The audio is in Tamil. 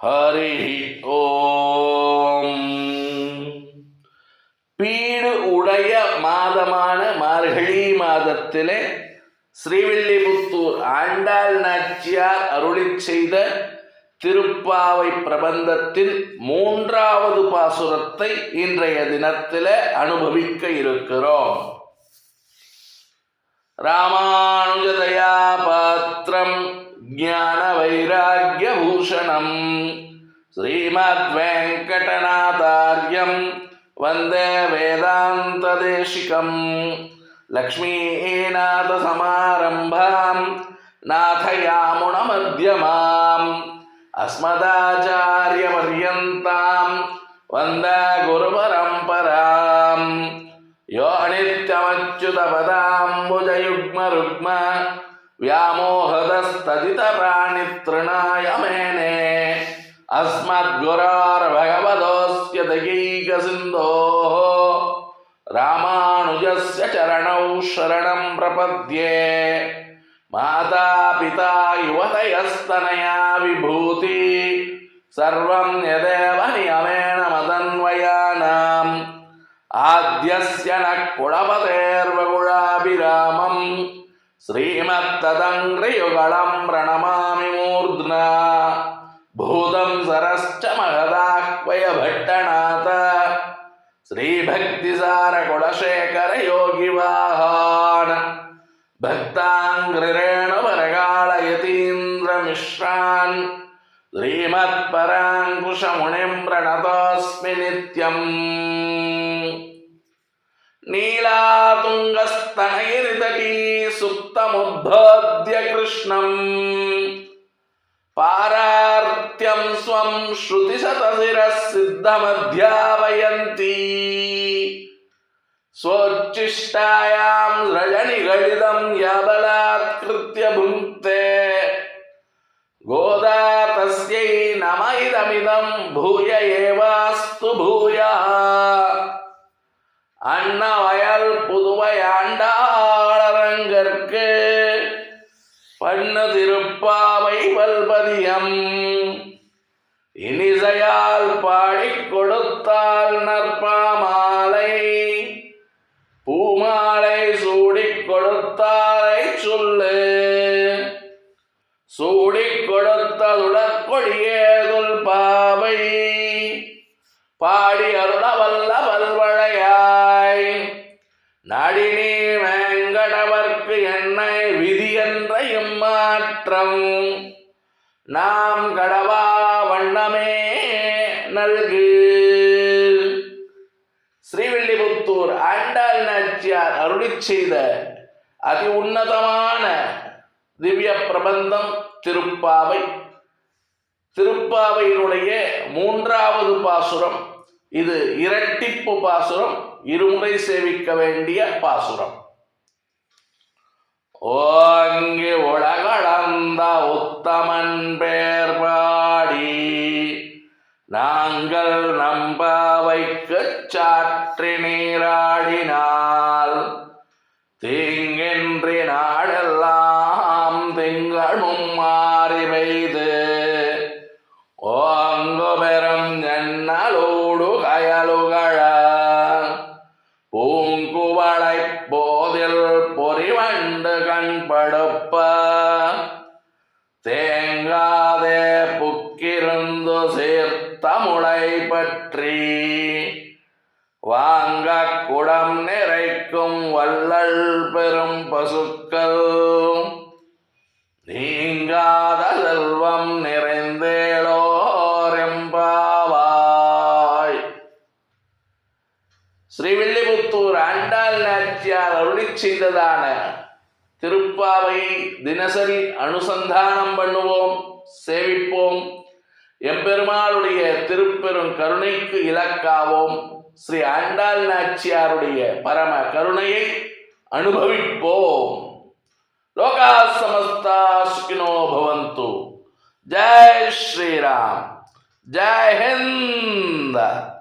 ஹரி ஓம். பீடு உடைய மாதமான மார்கழி மாதத்திலே ஸ்ரீவில்லிபுத்தூர் ஆண்டாள் நாச்சியார் அருளி செய்த திருப்பாவை பிரபந்தத்தின் மூன்றாவது பாசுரத்தை இன்றைய தினத்தில் அனுபவிக்க இருக்கிறோம். ராமானுஜதயா பாத்திரம் ಜ್ಞಾನ ವೈರಾಗ್ಯ ಭೂಷಣಂ ಶ್ರೀಮದ್ ವೆಂಕಟನಾಥಾರ್ಯಂ ವಂದೇ ವೇದಾಂತ ದೇಶಿಕಂ ಲಕ್ಷ್ಮೀನಾಥ ಸಮಾರಂಭಾಂ ನಾಥಯಾಮುಣ ಮಧ್ಯಮಾಂ ಅಸ್ಮದಾಚಾರ್ಯ ಪರ್ಯಂತಾಂ ವಂದೇ ಗುರು ಪರಂಪರಾಂ ಯೋ ನಿತ್ಯಮಚ್ಯುತ ಪದಾಂಬುಜ ಯುಗ್ಮ ರುಗ್ಮ వ్యామోహదస్తదిత ప్రాణితృణాయమేనే అస్మద్గురార్భగవదోస్య దగైక సింధో రామానుజస్య చరణౌ శరణం ప్రపద్యే. మాతా పితా యువతయస్తనయా విభూతి. సర్వం యదేవ నియమేణ మదన్వయానాం. ఆద్యస్య న కుళపతేర్వగుళాభిరామం श्रीमत्तदङ्घ्रियुगलं प्रणमामि मूर्ध्ना भूतं सरश्च महदाह्वयभट्टनाथ श्रीभक्तिसारकुलशेखरयोगिवाहान् भक्ताङ्घ्रिरेणुपरगाळयतीन्द्रमिश्रान् श्रीमत्पराङ्कुशमुनिं प्रणतोऽस्मि नित्यम् నీలాతుంగస్తనైర్తటీ సుప్తముద్భాద్య కృష్ణం. పారార్త్యం స్వం శృతిశతశిర సిద్ధమధ్యావయంతి స్వోచ్చిష్టాయాం రజని గళితం యబలాత్కృత్య భుక్తే గోదా తస్యై నమ ఇదమిదం భూయ ఏవాస్తు భూయః. भूयः அன்னவயல் புதுவையாண்டாளரங்கற்கு பண்ணு திருப்பாவை வல்பதியம். இனிசையால் பாடி கொடுத்தால் நற்பாமாலை. பூமாலை சூடி கொடுத்தாலை சொல்லு. சூடிக் கொடுத்ததுடற்கொடியேதுல் பாவை. பாடி அருள வல்ல வல்வழையா நடினி வேங்கடவர்க்கு என்னை விதி என்ற இம்மாற்றம். நாம் கடவா வண்ணமே நல்கு. ஸ்ரீவில்லிபுத்தூர் ஆண்டாள் நாச்சியார் அருளி செய்த அதி உன்னதமான திவ்ய பிரபந்தம் திருப்பாவை. திருப்பாவையினுடைய மூன்றாவது பாசுரம் இது இரட்டிப்பு பாசுரம் இருமுறை சேவிக்க வேண்டிய பாசுரம். ஓங்கி உலகளந்த உத்தமன் பேர் பாடி நாங்கள் நம்பாவைக்கு சாற்றி நீராடினால் தீங்கின்றி நாடெல்லாம் போதில் கண் படுப்ப தேங்காதே புக்கிருந்து சேர்த்த முளை பற்றி. வாங்க குடம் நிறைக்கும் வள்ளல் பெரும் பசுக்கள். நீங்காத செல்வம் நிறை ஆண்டாள் நாச்சியார் அருளி செய்ததான திருப்பாவை தினசரி அனுசந்தானம் பண்ணுவோம் சேவிப்போம். எம்பெருமாளுடைய திருப்பெரும் கருணைக்கு இலக்காவோம். ஸ்ரீ ஆண்டாள் நாச்சியாருடைய பரம கருணையை அனுபவிப்போம். லோகா சமஸ்தா சுகினோ பவந்து. ஜெய் ஸ்ரீராம். ஜெய் ஹிந்த்.